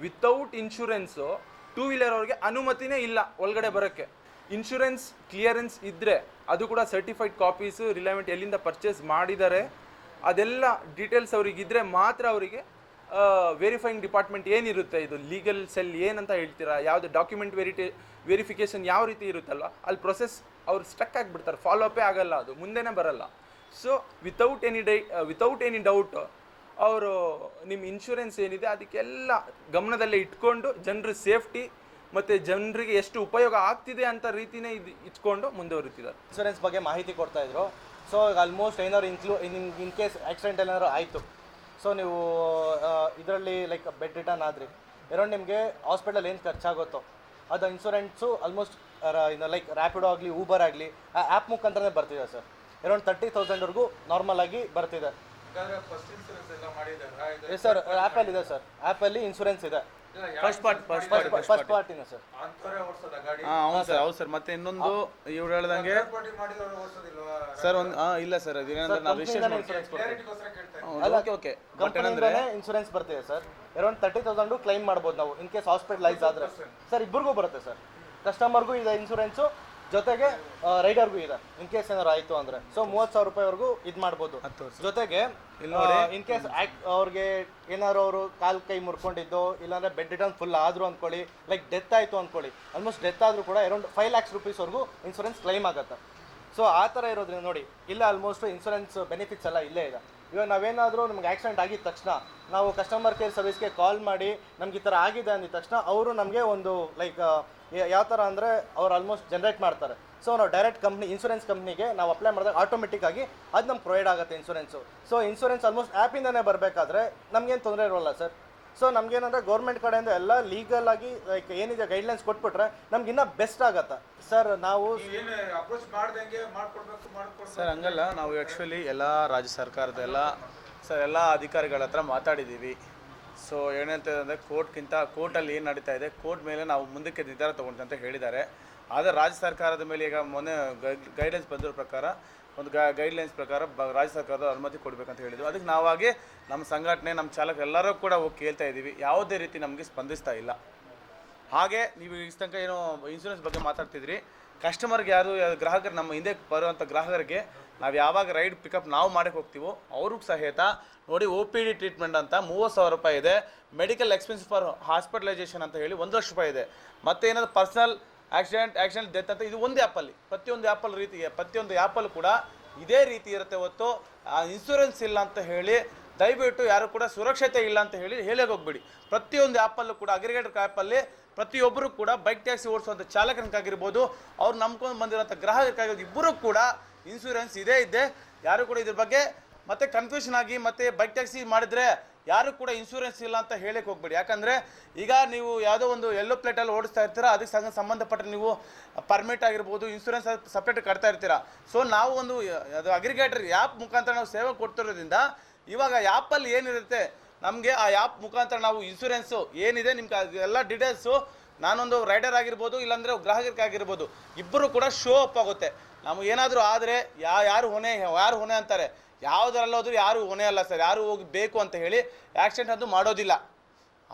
ವಿತೌಟ್ ಇನ್ಶೂರೆನ್ಸು ಟೂ ವೀಲರ್ ಅವ್ರಿಗೆ ಅನುಮತಿನೇ ಇಲ್ಲ ಒಳಗಡೆ ಬರೋಕ್ಕೆ. ಇನ್ಶೂರೆನ್ಸ್ ಕ್ಲಿಯರೆನ್ಸ್ ಇದ್ದರೆ ಅದು ಕೂಡ ಸರ್ಟಿಫೈಡ್ ಕಾಪೀಸು ರಿಲೇವೆಂಟ್ ಎಲ್ಲಿಂದ ಪರ್ಚೇಸ್ ಮಾಡಿದ್ದಾರೆ ಅದೆಲ್ಲ ಡೀಟೇಲ್ಸ್ ಅವರಿಗಿದ್ರೆ ಮಾತ್ರ ಅವರಿಗೆ ವೆರಿಫೈಯಿಂಗ್ ಡಿಪಾರ್ಟ್ಮೆಂಟ್ ಏನಿರುತ್ತೆ, ಇದು ಲೀಗಲ್ ಸೆಲ್ ಏನಂತ ಹೇಳ್ತೀರಾ, ಯಾವುದು ಡಾಕ್ಯುಮೆಂಟ್ ವೆರಿಟಿ ವೆರಿಫಿಕೇಷನ್ ಯಾವ ರೀತಿ ಇರುತ್ತಲ್ಲ ಅಲ್ಲಿ ಪ್ರೊಸೆಸ್ ಅವ್ರು ಸ್ಟಕ್ ಆಗಿಬಿಡ್ತಾರೆ. ಫಾಲೋ ಅಪೇ ಆಗಲ್ಲ ಅದು, ಮುಂದೆನೇ ಬರಲ್ಲ. So without any die without any doubt ಅವರು ನಿಮ್ಮ ಇನ್ಶೂರೆನ್ಸ್ ಏನಿದೆ, ಅದಕ್ಕೆಲ್ಲ ಗಮನದಲ್ಲೇ ಇಟ್ಕೊಂಡು ಜನರ ಸೇಫ್ಟಿ ಮತ್ತು ಜನರಿಗೆ ಎಷ್ಟು ಉಪಯೋಗ ಆಗ್ತಿದೆ ಅಂತ ರೀತಿನೇ ಇದು ಇಟ್ಕೊಂಡು ಮುಂದುವರಿತಿದ್ದಾರೆ. ಇನ್ಶೂರೆನ್ಸ್ ಬಗ್ಗೆ ಮಾಹಿತಿ ಕೊಡ್ತಾ ಇದ್ರು. ಸೊ ಆಲ್ಮೋಸ್ಟ್ ಏನಾದ್ರು ಇನ್ಕ್ಲೂ ಇನ್ ಇನ್ ಕೇಸ್ ಆಕ್ಸಿಡೆಂಟ್ ಏನಾದ್ರು ಆಯಿತು. ಸೊ ನೀವು ಇದರಲ್ಲಿ ಲೈಕ್ ಬೆಡ್ ರಿಟರ್ನ್ ಆದರೆ. ಎರೌಂಡ್ ನಿಮಗೆ ಹಾಸ್ಪಿಟಲ್ ಏನು ಖರ್ಚಾಗುತ್ತೋ, ಅದು ಇನ್ಶೂರೆನ್ಸು ಆಲ್ಮೋಸ್ಟ್ ಲೈಕ್ ರ್ಯಾಪಿಡೋ ಆಗಲಿ ಊಬರ್ ಆಗಲಿ, ಆ ಆ್ಯಪ್ ಮುಖಾಂತರನೇ ಬರ್ತಿದೆ ಸರ್. ಅರೌಂಡ್ ತರ್ಟಿ ತೌಸಂಡ್ವರೆಗೂ ನಾರ್ಮಲ್ ಆಗಿ ಬರ್ತಿದೆ. ಎಸ್ ಸರ್ ಆ್ಯಪಲ್ಲಿ ಇದೆ ಸರ್ ಆ್ಯಪಲ್ಲಿ ಇನ್ಸೂರೆನ್ಸ್ ಇದೆ first part first first first ಪಾರ್ಟಿನ sir ಹೌದು ಸರ್ ಹೌದು ಸರ್ ಮತ್ತೆ ಇನ್ನೊಂದು ಇವ್ರು ಹೇಳ್ದಂಗೆ ಸರ್ ಒಂದು ಹಾಂ ಇಲ್ಲ ಸರ್ ಅದೇನಂದ್ರೆ ನಾವು ಅಲ್ಲ ಓಕೆ ಇನ್ಸೂರೆನ್ಸ್ ಬರ್ತಿದೆ sir around thirty thousand claim ಮಾಡ್ಬೋದು ನಾವು ಇನ್ ಕೇಸ್ ಹಾಸ್ಪಿಟಲೈಸ್ ಆದ್ರೆ. ಸರ್ ಇಬ್ಬರಿಗೂ ಬರುತ್ತೆ ಸರ್ ಕಸ್ಟಮರ್ಗೂ ಇದೆ ಇನ್ಸೂರೆನ್ಸು ಜೊತೆಗೆ ರೈಡರ್ಗೂ ಇದೆ ಇನ್ ಕೇಸ್ ಏನಾರು ಆಯಿತು ಅಂದರೆ. ಸೊ ಮೂವತ್ತು ಸಾವಿರ ರೂಪಾಯಿವರೆಗೂ ಇದು ಮಾಡ್ಬೋದು. ಜೊತೆಗೆ ಇನ್ ಕೇಸ್ ಅವ್ರಿಗೆ ಏನಾದ್ರು ಅವರು ಕಾಲು ಕೈ ಮುರ್ಕೊಂಡಿದ್ದು ಇಲ್ಲಾಂದ್ರೆ ಬೆಡ್ ರಿಟರ್ನ್ ಫುಲ್ ಆದ್ರು ಅಂದ್ಕೊಳ್ಳಿ ಲೈಕ್ ಡೆತ್ ಆಯಿತು ಅನ್ಕೊಳ್ಳಿ. ಆಲ್ಮೋಸ್ಟ್ ಡೆತ್ ಆದರೂ ಕೂಡ ಅರೌಂಡ್ ಫೈವ್ ಲ್ಯಾಕ್ಸ್ ರುಪೀಸ್ವರೆಗೂ ಇನ್ಸೂರೆನ್ಸ್ ಕ್ಲೈಮ್ ಆಗುತ್ತೆ. ಸೊ ಆ ಥರ ಇರೋದ್ರಿಂದ ನೋಡಿ ಇಲ್ಲ ಆಲ್ಮೋಸ್ಟ್ ಇನ್ಸೂರೆನ್ಸ್ ಬೆನಿಫಿಟ್ಸ್ ಎಲ್ಲ ಇಲ್ಲೇ ಇದೆ. ಇವಾಗ ನಾವೇನಾದರೂ ನಮ್ಗೆ ಆಕ್ಸಿಡೆಂಟ್ ಆಗಿದ ತಕ್ಷಣ ನಾವು ಕಸ್ಟಮರ್ ಕೇರ್ ಸರ್ವಿಸ್ಗೆ ಕಾಲ್ ಮಾಡಿ ನಮ್ಗೆ ಈ ಥರ ಆಗಿದೆ ಅಂದಿದ ತಕ್ಷಣ ಅವರು ನಮಗೆ ಒಂದು ಲೈಕ್ ಯಾವ ಥರ ಅಂದರೆ ಅವ್ರು ಆಲ್ಮೋಸ್ಟ್ ಜನ್ರೇಟ್ ಮಾಡ್ತಾರೆ. ಸೊ ನಾವು ಡೈರೆಕ್ಟ್ ಕಂಪ್ನಿ ಇನ್ಸೂರೆನ್ಸ್ ಕಂಪ್ನಿಗೆ ನಾವು ಅಪ್ಲೈ ಮಾಡಿದಾಗ ಆಟೋಮೆಟಿಕ್ ಆಗಿ ಅದು ನಮ್ಗೆ ಪ್ರೊವೈಡ್ ಆಗುತ್ತೆ ಇನ್ಸೂರೆನ್ಸು ಸೊ ಇನ್ಸೂರೆನ್ಸ್ ಆಲ್ಮೋಸ್ಟ್ ಆ್ಯಪಿಂದನೇ ಬರಬೇಕಾದ್ರೆ ನಮಗೇನು ತೊಂದರೆ ಇರೋಲ್ಲ ಸರ್ ಸೊ ನಮಗೇನಂದ್ರೆ ಗೌರ್ಮೆಂಟ್ ಕಡೆಯಿಂದ ಎಲ್ಲ ಲೀಗಲ್ ಆಗಿ ಲೈಕ್ ಏನಿದೆ ಗೈಡ್ಲೈನ್ಸ್ ಕೊಟ್ಬಿಟ್ರೆ ನಮ್ಗೆ ಇನ್ನೂ ಬೆಸ್ಟ್ ಆಗುತ್ತೆ. ಸರ್ ನಾವು ಸರ್ ಹಂಗಲ್ಲ. ನಾವು ಆ್ಯಕ್ಚುಲಿ ಎಲ್ಲ ರಾಜ್ಯ ಸರ್ಕಾರದ ಎಲ್ಲ ಸರ್ ಎಲ್ಲ ಅಧಿಕಾರಿಗಳ ಹತ್ರ ಮಾತಾಡಿದ್ದೀವಿ ಸೊ ಏನು ಹೇಳ್ತಾ ಅಂದರೆ ಕೋರ್ಟ್ಗಿಂತ ಕೋರ್ಟಲ್ಲಿ ಏನು ನಡೀತಾ ಇದೆ, ಕೋರ್ಟ್ ಮೇಲೆ ನಾವು ಮುಂದಕ್ಕೆ ನಿರ್ಧಾರ ತೊಗೊಂಡು ಅಂತ ಹೇಳಿದ್ದಾರೆ. ಆದರೆ ರಾಜ್ಯ ಸರ್ಕಾರದ ಮೇಲೆ ಈಗ ಮೊನ್ನೆ ಗೈಡ್ಲೈನ್ಸ್ ಬಂದಿರೋ ಪ್ರಕಾರ, ಒಂದು ಗೈಡ್ಲೈನ್ಸ್ ಪ್ರಕಾರ ಬ, ರಾಜ್ಯ ಸರ್ಕಾರದ ಅನುಮತಿ ಕೊಡಬೇಕಂತ ಹೇಳಿದ್ರು. ಅದಕ್ಕೆ ನಾವಾಗಿ ನಮ್ಮ ಸಂಘಟನೆ, ನಮ್ಮ ಚಾಲಕ ಎಲ್ಲರೂ ಕೂಡ ಹೋಗಿ ಕೇಳ್ತಾ ಇದ್ದೀವಿ. ಯಾವುದೇ ರೀತಿ ನಮಗೆ ಸ್ಪಂದಿಸ್ತಾ ಇಲ್ಲ. ಹಾಗೆ ನೀವು ಈ ತನಕ ಏನೋ ಇನ್ಸೂರೆನ್ಸ್ ಬಗ್ಗೆ ಮಾತಾಡ್ತಿದ್ರಿ. ಕಸ್ಟಮರ್ಗೆ ಯಾರು, ಗ್ರಾಹಕರು ನಮ್ಮ ಹಿಂದೆ ಬರುವಂಥ ಗ್ರಾಹಕರಿಗೆ ನಾವು ಯಾವಾಗ ರೈಡ್ ಪಿಕಪ್ ನಾವು ಮಾಡಕ್ಕೆ ಹೋಗ್ತೀವೋ ಅವ್ರಿಗೂ ಸಹಿತ ನೋಡಿ ಒ ಪಿ ಡಿ ಟ್ರೀಟ್ಮೆಂಟ್ ಅಂತ ಮೂವತ್ತು ಸಾವಿರ ರೂಪಾಯಿ ಇದೆ. ಮೆಡಿಕಲ್ ಎಕ್ಸ್ಪೆನ್ಸ್ ಫಾರ್ ಹಾಸ್ಪಿಟಲೈಸೇಷನ್ ಅಂತ ಹೇಳಿ ಒಂದು ಲಕ್ಷ ರೂಪಾಯಿ ಇದೆ. ಮತ್ತೆ ಏನಾದ್ರು ಪರ್ಸನಲ್ ಆಕ್ಸಿಡೆಂಟ್ ಆಕ್ಸಿಡೆಂಟ್ ಡೆತ್ ಅಂತ ಇದು ಒಂದು ಆ್ಯಪಲ್ಲಿ ಪ್ರತಿಯೊಂದು ಆ್ಯಪಲ್ ರೀತಿ, ಪ್ರತಿಯೊಂದು ಆ್ಯಪಲ್ಲೂ ಕೂಡ ಇದೇ ರೀತಿ ಇರುತ್ತೆ ಹೊತ್ತು ಇನ್ಸೂರೆನ್ಸ್ ಇಲ್ಲ ಅಂತ ಹೇಳಿ, ದಯವಿಟ್ಟು ಯಾರು ಕೂಡ ಸುರಕ್ಷತೆ ಇಲ್ಲ ಅಂತ ಹೇಳಿ ಹೇಳಿ ಹೋಗ್ಬೇಡಿ. ಪ್ರತಿಯೊಂದು ಆ್ಯಪಲ್ಲೂ ಕೂಡ ಅಗ್ರಿಗೇಟರ್ ಆ್ಯಪಲ್ಲಿ ಪ್ರತಿಯೊಬ್ಬರು ಕೂಡ ಬೈಕ್ ಟ್ಯಾಕ್ಸಿ ಓಡಿಸುವಂಥ ಚಾಲಕನಿಗಾಗಿರ್ಬೋದು, ಅವ್ರು ನಂಬ್ಕೊಂಡು ಬಂದಿರೋಂಥ ಗ್ರಾಹಕರಿಗಾಗಿರ್ಬೋದು ಇಬ್ಬರೂ ಕೂಡ ಇನ್ಶೂರೆನ್ಸ್ ಇದೇ ಇದ್ದೆ ಯಾರು ಕೂಡ ಇದ್ರ ಬಗ್ಗೆ ಮತ್ತೆ ಕನ್ಫ್ಯೂಷನ್ ಆಗಿ ಮತ್ತೆ ಬೈಕ್ ಟ್ಯಾಕ್ಸಿ ಮಾಡಿದ್ರೆ ಯಾರು ಕೂಡ ಇನ್ಶೂರೆನ್ಸ್ ಇಲ್ಲ ಅಂತ ಹೇಳಕ್ಕೆ ಹೋಗ್ಬೇಡಿ. ಯಾಕಂದರೆ ಈಗ ನೀವು ಯಾವುದೋ ಒಂದು ಎಲ್ಲೋ ಪ್ಲೇಟಲ್ಲಿ ಓಡಿಸ್ತಾ ಇರ್ತೀರಾ, ಅದಕ್ಕೆ ಸಂಗ ಸಂಬಂಧಪಟ್ಟ ನೀವು ಪರ್ಮಿಟ್ ಆಗಿರ್ಬೋದು ಇನ್ಶೂರೆನ್ಸ್ ಸಪ್ರೇಟ್ ಕಟ್ತಾ ಇರ್ತೀರಾ. ಸೊ ನಾವು ಒಂದು, ಅದು ಅಗ್ರಿಗೇಟರ್ ಆ್ಯಪ್ ಮುಖಾಂತರ ನಾವು ಸೇವೆ ಕೊಡ್ತಿರೋದ್ರಿಂದ ಇವಾಗ ಆ್ಯಪಲ್ಲಿ ಏನಿರುತ್ತೆ, ನಮಗೆ ಆ ಆ್ಯಪ್ ಮುಖಾಂತರ ನಾವು ಇನ್ಶೂರೆನ್ಸು ಏನಿದೆ, ನಿಮ್ಗೆ ಎಲ್ಲ ಡೀಟೇಲ್ಸು ನಾನೊಂದು ರೈಡರ್ ಆಗಿರ್ಬೋದು, ಇಲ್ಲಾಂದರೆ ಗ್ರಾಹಕರಿಗಾಗಿರ್ಬೋದು, ಇಬ್ಬರು ಕೂಡ ಶೋ ಅಪ್ ಆಗುತ್ತೆ. ನಮಗೆ ಏನಾದರೂ ಆದರೆ ಯಾ, ಯಾರು ಹೊಣೆ ಯಾರು ಹೊಣೆ ಅಂತಾರೆ? ಯಾವುದರಲ್ಲೋದ್ರೂ ಯಾರು ಹೊಣೆ ಅಲ್ಲ ಸರ್, ಯಾರು ಹೋಗಿ ಬೇಕು ಅಂತ ಹೇಳಿ ಆ್ಯಕ್ಸಿಡೆಂಟ್ ಅದು ಮಾಡೋದಿಲ್ಲ.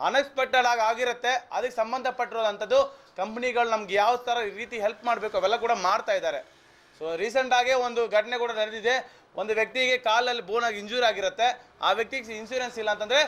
ಅನ್ಎಕ್ಸ್ಪೆಕ್ಟೆಡ್ ಆಗಿ ಆಗಿರುತ್ತೆ, ಅದಕ್ಕೆ ಸಂಬಂಧಪಟ್ಟಿರೋದಂಥದ್ದು ಕಂಪ್ನಿಗಳು ನಮ್ಗೆ ಯಾವ ಥರ ರೀತಿ ಹೆಲ್ಪ್ ಮಾಡಬೇಕು ಅವೆಲ್ಲ ಕೂಡ ಮಾಡ್ತಾ ಇದ್ದಾರೆ. ಸೊ ರೀಸೆಂಟಾಗೇ ಒಂದು ಘಟನೆ ಕೂಡ ನಡೆದಿದೆ. ಒಂದು ವ್ಯಕ್ತಿಗೆ ಕಾಲಲ್ಲಿ ಬೋನಾಗಿ ಇಂಜೂರ್ ಆಗಿರುತ್ತೆ. ಆ ವ್ಯಕ್ತಿಗೆ ಇನ್ಶೂರೆನ್ಸ್ ಇಲ್ಲ ಅಂತಂದರೆ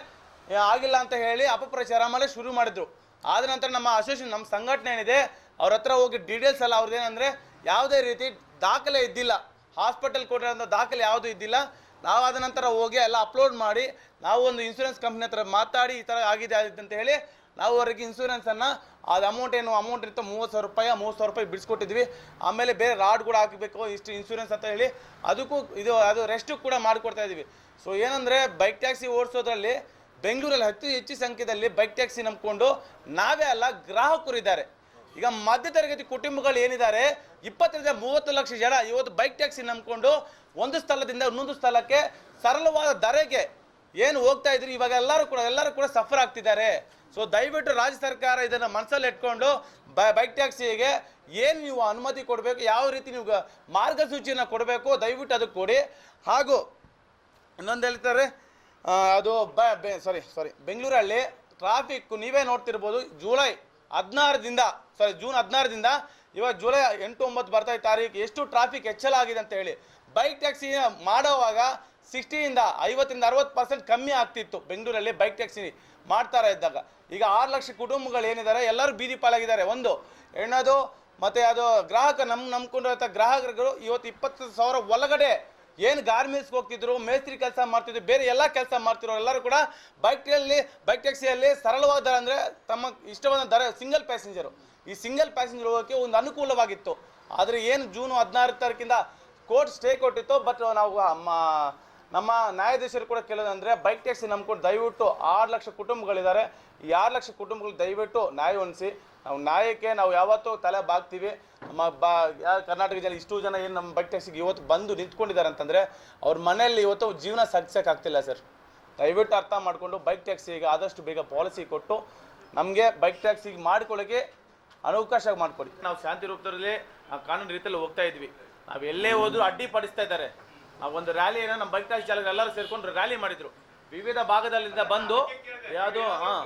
ಆಗಿಲ್ಲ ಅಂತ ಹೇಳಿ ಅಪಪ್ರಚಾರ ಮೇಲೆ ಶುರು ಮಾಡಿದ್ರು. ಆದ ನಂತರ ನಮ್ಮ ಅಸೋಸಿಯೇಷನ್ ನಮ್ಮ ಸಂಘಟನೆ ಏನಿದೆ, ಅವ್ರ ಹತ್ರ ಹೋಗಿ ಡೀಟೇಲ್ಸ್ ಎಲ್ಲ ಅವ್ರದ್ದೇನೆಂದರೆ ಯಾವುದೇ ರೀತಿ ದಾಖಲೆ ಇದ್ದಿಲ್ಲ. ಹಾಸ್ಪಿಟಲ್ ಕೊಟ್ಟಿರೋಂಥ ದಾಖಲೆ ಯಾವುದೂ ಇದ್ದಿಲ್ಲ. ನಾವು ಆದ ನಂತರ ಹೋಗಿ ಎಲ್ಲ ಅಪ್ಲೋಡ್ ಮಾಡಿ, ನಾವು ಒಂದು ಇನ್ಸೂರೆನ್ಸ್ ಕಂಪ್ನಿ ಹತ್ರ ಮಾತಾಡಿ ಈ ಥರ ಆಗಿದೆ ಅಂತ ಹೇಳಿ ನಾವು ಅವರಿಗೆ ಇನ್ಸೂರೆನ್ಸನ್ನು ಅದು ಅಮೌಂಟ್ ಏನು ಅಮೌಂಟ್ ಇರುತ್ತೆ ಮೂವತ್ತು ಸಾವಿರ ರೂಪಾಯಿ ಮೂವತ್ತು ಸಾವಿರ ರೂಪಾಯಿ ಬಿಡಿಸ್ಕೊಟ್ಟಿದ್ವಿ. ಆಮೇಲೆ ಬೇರೆ ರಾಡ್ ಕೂಡ ಹಾಕಬೇಕು, ಇಷ್ಟು ಇನ್ಸೂರೆನ್ಸ್ ಅಂತ ಹೇಳಿ ಅದಕ್ಕೂ ಇದು, ಅದು ರೆಸ್ಟು ಕೂಡ ಮಾಡಿಕೊಡ್ತಾ ಇದ್ದೀವಿ. ಸೊ ಏನಂದರೆ ಬೈಕ್ ಟ್ಯಾಕ್ಸಿ ಓಡಿಸೋದ್ರಲ್ಲಿ ಬೆಂಗಳೂರಲ್ಲಿ ಅತಿ ಹೆಚ್ಚು ಸಂಖ್ಯೆಯಲ್ಲಿ ಬೈಕ್ ಟ್ಯಾಕ್ಸಿ ನಂಬಿಕೊಂಡು ನಾವೇ ಅಲ್ಲ, ಗ್ರಾಹಕರು ಇದ್ದಾರೆ. ಈಗ ಮಧ್ಯತರಗತಿ ಕುಟುಂಬಗಳು ಏನಿದ್ದಾರೆ, ಇಪ್ಪತ್ತರಿಂದ ಮೂವತ್ತು ಲಕ್ಷ ಜನ ಇವತ್ತು ಬೈಕ್ ಟ್ಯಾಕ್ಸಿ ನಂಬಿಕೊಂಡು ಒಂದು ಸ್ಥಳದಿಂದ ಇನ್ನೊಂದು ಸ್ಥಳಕ್ಕೆ ಸರಳವಾದ ದರೆಗೆ ಏನು ಹೋಗ್ತಾ ಇದ್ರು, ಇವಾಗ ಎಲ್ಲರೂ ಕೂಡ ಎಲ್ಲರೂ ಕೂಡ ಸಫರ್ ಆಗ್ತಿದ್ದಾರೆ. ಸೊ ದಯವಿಟ್ಟು ರಾಜ್ಯ ಸರ್ಕಾರ ಇದನ್ನು ಮನಸ್ಸಲ್ಲಿ ಇಟ್ಕೊಂಡು ಬೈಕ್ ಟ್ಯಾಕ್ಸಿಗೆ ಏನು ನೀವು ಅನುಮತಿ ಕೊಡಬೇಕು, ಯಾವ ರೀತಿ ನೀವು ಮಾರ್ಗಸೂಚಿಯನ್ನು ಕೊಡಬೇಕು, ದಯವಿಟ್ಟು ಅದಕ್ಕೆ ಕೊಡಿ. ಹಾಗೂ ಇನ್ನೊಂದು ಹೇಳ್ತಾರೆ ಅದು ಬ ಸಾರಿ ಸಾರಿ ಬೆಂಗಳೂರಲ್ಲಿ ಟ್ರಾಫಿಕ್ ನೀವೇ ನೋಡ್ತಿರ್ಬೋದು, ಜುಲೈ ಹದಿನಾರರಿಂದ ಸಾರಿ ಜೂನ್ ಹದಿನಾರರಿಂದ ಇವಾಗ ಜುಲೈ ಎಂಟು ಒಂಬತ್ತು ಬರ್ತಾ ಇದ್ದ ತಾರೀಕು, ಎಷ್ಟು ಟ್ರಾಫಿಕ್ ಹೆಚ್ಚಲಾಗಿದೆ ಅಂತ ಹೇಳಿ. ಬೈಕ್ ಟ್ಯಾಕ್ಸಿ ಮಾಡೋವಾಗ ಸಿಕ್ಸ್ಟಿಯಿಂದ ಐವತ್ತರಿಂದ ಅರವತ್ತು ಪರ್ಸೆಂಟ್ ಕಮ್ಮಿ ಆಗ್ತಿತ್ತು. ಬೆಂಗಳೂರಲ್ಲಿ ಬೈಕ್ ಟ್ಯಾಕ್ಸಿ ಮಾಡ್ತಾರ ಇದ್ದಾಗ. ಈಗ ಆರು ಲಕ್ಷ ಕುಟುಂಬಗಳು ಏನಿದ್ದಾರೆ ಎಲ್ಲರೂ ಬೀದಿ ಪಾಲಾಗಿದ್ದಾರೆ. ಒಂದು ಹೆಣ್ಣದು ಮತ್ತು ಅದು ಗ್ರಾಹಕ ನಮ್ಮ ನಂಬ್ಕೊಂಡಿರೋ ಗ್ರಾಹಕರುಗಳು ಇವತ್ತು ಇಪ್ಪತ್ತು ಸಾವಿರ ಒಳಗಡೆ ಏನು ಗಾರ್ಮೆಂಟ್ಸ್ಗೆ ಹೋಗ್ತಿದ್ರು, ಮೇಸ್ತ್ರಿ ಕೆಲಸ ಮಾಡ್ತಿದ್ರು, ಬೇರೆ ಎಲ್ಲ ಕೆಲಸ ಮಾಡ್ತಿರೋ ಎಲ್ಲರೂ ಕೂಡ ಬೈಕಲ್ಲಿ ಬೈಕ್ ಟ್ಯಾಕ್ಸಿಯಲ್ಲಿ ಸರಳವಾದ ದರ ಅಂದರೆ ತಮ್ಮ ಇಷ್ಟವಾದ ದರ ಸಿಂಗಲ್ ಪ್ಯಾಸೆಂಜರು ಈ ಸಿಂಗಲ್ ಪ್ಯಾಸೆಂಜರ್ ಹೋಗೋಕ್ಕೆ ಒಂದು ಅನುಕೂಲವಾಗಿತ್ತು. ಆದರೆ ಏನು ಜೂನ್ ಹದಿನಾರು ತಾರೀಕಿಂದ ಕೋರ್ಟ್ ಸ್ಟೇ ಕೊಟ್ಟಿತ್ತು ಬಟ್ ನಾವು ನಮ್ಮ ನ್ಯಾಯಾಧೀಶರು ಕೂಡ ಕೇಳೋದಂದರೆ ಬೈಕ್ ಟ್ಯಾಕ್ಸಿ ನಂಬ್ಕೊಂಡು ದಯವಿಟ್ಟು ಆರು ಲಕ್ಷ ಕುಟುಂಬಗಳಿದ್ದಾರೆ. ಈ ಆರು ಲಕ್ಷ ಕುಟುಂಬಗಳು ದಯವಿಟ್ಟು ನ್ಯಾಯ ಹೊಂದಿಸಿ ನಾವು ನ್ಯಾಯಕ್ಕೆ ನಾವು ಯಾವತ್ತೂ ತಲೆ ಬಾಗ್ತೀವಿ. ನಮ್ಮ ಬಾ ಕರ್ನಾಟಕ ಕರ್ನಾಟಕದಲ್ಲಿ ಇಷ್ಟು ಜನ ಏನು ನಮ್ಮ ಬೈಕ್ ಸಿಗಿ ಇವತ್ತು ಬಂದು ನಿಂತ್ಕೊಂಡಿದ್ದಾರೆ ಅಂತಂದರೆ ಅವ್ರ ಮನೆಯಲ್ಲಿ ಇವತ್ತು ಜೀವನ ಸಾಗಿಸೋಕ್ಕಾಗ್ತಿಲ್ಲ ಸರ್. ದಯವಿಟ್ಟು ಅರ್ಥ ಮಾಡಿಕೊಂಡು ಬೈಕ್ ಟ್ಯಾಕ್ಸಿಗೆ ಆದಷ್ಟು ಬೇಗ ಪಾಲಿಸಿ ಕೊಟ್ಟು ನಮಗೆ ಬೈಕ್ ಟ್ಯಾಕ್ಸಿಗೆ ಮಾಡ್ಕೊಳ್ಳೋಕ್ಕೆ ಅನವಕಾಶ ಮಾಡಿಕೊಡಿ. ನಾವು ಶಾಂತಿ ರೂಪದಲ್ಲಿ ಆ ಕಾನೂನು ರೀತಿಯಲ್ಲಿ ಹೋಗ್ತಾ ಇದ್ವಿ. ನಾವು ಎಲ್ಲೇ ಹೋದ್ರೂ ಅಡ್ಡಿಪಡಿಸ್ತಾ ಇದ್ದಾರೆ. ನಾವು ಒಂದು ರ್ಯಾಲಿಯನ್ನು ನಮ್ಮ ಬೈಕ್ ಟ್ಯಾಕ್ಸಿ ಚಾಲಕರು ಎಲ್ಲರೂ ಸೇರಿಕೊಂಡು ರ್ಯಾಲಿ ಮಾಡಿದರು. ವಿವಿಧ ಭಾಗದಲ್ಲಿಂದ ಬಂದು ಯಾವುದು ಹಾಂ.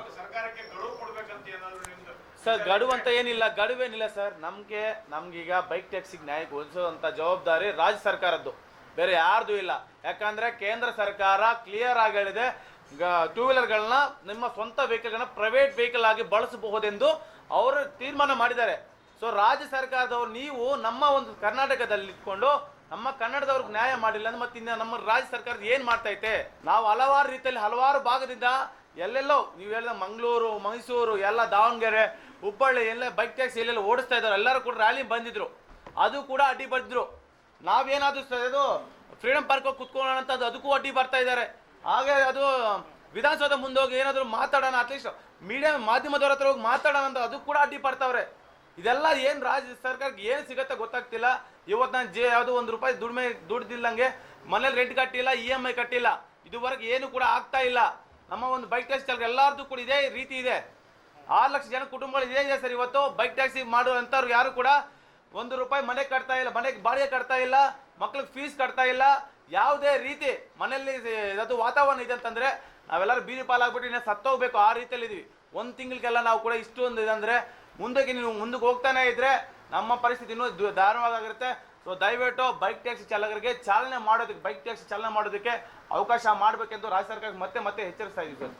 ಸರ್ ಗಡುವು ಅಂತ ಏನಿಲ್ಲ, ಗಡುವೇನಿಲ್ಲ ಸರ್. ನಮಗೆ, ನಮ್ಗೀಗ ಬೈಕ್ ಟ್ಯಾಕ್ಸಿಗೆ ನ್ಯಾಯ ಒದಗಿಸುವಂಥ ಜವಾಬ್ದಾರಿ ರಾಜ್ಯ ಸರ್ಕಾರದ್ದು. ಬೇರೆ ಯಾರ್ದು ಇಲ್ಲ. ಯಾಕಂದ್ರೆ ಕೇಂದ್ರ ಸರ್ಕಾರ ಕ್ಲಿಯರ್ ಆಗಿ ಹೇಳಿದೆ ಟೂ ವೀಲರ್ಗಳನ್ನ ನಿಮ್ಮ ಸ್ವಂತ ವೆಹಿಕಲ್ಗಳನ್ನ ಪ್ರೈವೇಟ್ ವೆಹಿಕಲ್ ಆಗಿ ಬಳಸಬಹುದೆಂದು ಅವರು ತೀರ್ಮಾನ ಮಾಡಿದ್ದಾರೆ. ಸೊ ರಾಜ್ಯ ಸರ್ಕಾರದವರು ನೀವು ನಮ್ಮ ಒಂದು ಕರ್ನಾಟಕದಲ್ಲಿ ಇಟ್ಕೊಂಡು ನಮ್ಮ ಕನ್ನಡದವ್ರಿಗೆ ನ್ಯಾಯ ಮಾಡಿಲ್ಲ ಅಂದ್ರೆ ಮತ್ತೆ ನಮ್ಮ ರಾಜ್ಯ ಸರ್ಕಾರದ ಏನು ಮಾಡ್ತೈತೆ? ನಾವು ಹಲವಾರು ರೀತಿಯಲ್ಲಿ ಹಲವಾರು ಭಾಗದಿಂದ ಎಲ್ಲೆಲ್ಲೋ, ನೀವು ಹೇಳಿದ ಮಂಗಳೂರು, ಮೈಸೂರು, ಎಲ್ಲ ದಾವಣಗೆರೆ ಹುಬ್ಬಳ್ಳಿ ಎಲ್ಲ ಬೈಕ್ ಟ್ಯಾಕ್ಸಿ ಎಲ್ಲೆಲ್ಲ ಓಡಿಸ್ತಾ ಇದ್ದಾರೆ. ಎಲ್ಲರೂ ಕೂಡ ರ್ಯಾಲಿ ಬಂದಿದ್ರು. ಅದು ಕೂಡ ಅಡ್ಡಿ ಬರ್ತಿದ್ರು ನಾವೇನಾದ್ರೂ ಇದು ಫ್ರೀಡಮ್ ಪಾರ್ಕ್ ಹೋಗಿ ಕುತ್ಕೊಳ್ಳೋಣ ಅಂತ ಅದು- ಅದಕ್ಕೂ ಅಡ್ಡಿ ಬರ್ತಾ ಇದ್ದಾರೆ. ಹಾಗೆ ಅದು ವಿಧಾನಸೌಧ ಮುಂದೆ ಹೋಗಿ ಏನಾದರೂ ಮಾತಾಡೋಣ ಅಟ್ಲೀಸ್ಟ್ ಮೀಡಿಯಾ ಮಾಧ್ಯಮದವ್ರ ಹತ್ರ ಹೋಗಿ ಮಾತಾಡೋಣ ಅಂತ ಅದು ಕೂಡ ಅಡ್ಡಿ ಪಡ್ತಾವ್ರೆ. ಇದೆಲ್ಲ ಏನು ರಾಜ್ಯ ಸರ್ಕಾರಕ್ಕೆ ಏನು ಸಿಗತ್ತೆ ಗೊತ್ತಾಗ್ತಿಲ್ಲ. ಇವತ್ತು ನಾನು ಜೆ ಯಾವುದೋ ಒಂದು ರೂಪಾಯಿ ದುಡಿಮೆ ದುಡ್ದಿಲ್ಲಂಗೆ ಮನೇಲಿ ರೆಂಟ್ ಕಟ್ಟಿಲ್ಲ ಇ ಎಂ ಐ ಕಟ್ಟಿಲ್ಲ. ಇದುವರೆಗೆ ಏನು ಕೂಡ ಆಗ್ತಾ ಇಲ್ಲ. ನಮ್ಮ ಒಂದು ಬೈಕ್ ಟ್ಯಾಕ್ಸಿ ಚಾಲಕ ಎಲ್ಲರದ್ದು ಕೂಡ ಇದೇ ರೀತಿ ಇದೆ. ಆರು ಲಕ್ಷ ಜನ ಕುಟುಂಬಗಳು ಇದೇ ಇದೆ ಸರ್ ಇವತ್ತು. ಬೈಕ್ ಟ್ಯಾಕ್ಸಿ ಮಾಡುವಂಥವ್ರು ಯಾರು ಕೂಡ ಒಂದು ರೂಪಾಯಿ ಮನೆ ಕಟ್ತಾ ಇಲ್ಲ ಮನೆಗೆ ಬಾಡಿಗೆ ಕಟ್ತಾ ಇಲ್ಲ, ಮಕ್ಳಿಗೆ ಫೀಸ್ ಕಟ್ತಾ ಇಲ್ಲ. ಯಾವುದೇ ರೀತಿ ಮನೆಯಲ್ಲಿ ಅದು ವಾತಾವರಣ ಇದೆ ಅಂತಂದ್ರೆ ನಾವೆಲ್ಲರೂ ಬೀದಿ ಪಾಲಾಗ್ಬಿಟ್ಟು ಇನ್ನೂ ಸತ್ತೋಗ್ಬೇಕು. ಆ ರೀತಿಯಲ್ಲಿ ಇದೀವಿ. ಒಂದು ತಿಂಗಳಿಗೆಲ್ಲ ನಾವು ಕೂಡ ಇಷ್ಟೊಂದು ಇದಂದ್ರೆ ಮುಂದಕ್ಕೆ ನೀವು ಮುಂದಕ್ಕೆ ಹೋಗ್ತಾನೆ ಇದ್ರೆ ನಮ್ಮ ಪರಿಸ್ಥಿತಿ ಇನ್ನೂ ದಾರುಣವಾಗಿರುತ್ತೆ ಸೊ ದಯವಿಟ್ಟು ಬೈಕ್ ಟ್ಯಾಕ್ಸಿ ಚಾಲಕರಿಗೆ ಚಾಲನೆ ಮಾಡೋದಕ್ಕೆ ಬೈಕ್ ಟ್ಯಾಕ್ಸಿ ಚಾಲನೆ ಮಾಡೋದಕ್ಕೆ ಅವಕಾಶ ಮಾಡಬೇಕೆಂದು ರಾಜ್ಯ ಸರ್ಕಾರಕ್ಕೆ ಮತ್ತೆ ಮತ್ತೆ ಎಚ್ಚರಿಸ್ತಾ ಇದ್ದೀವಿ ಸರ್.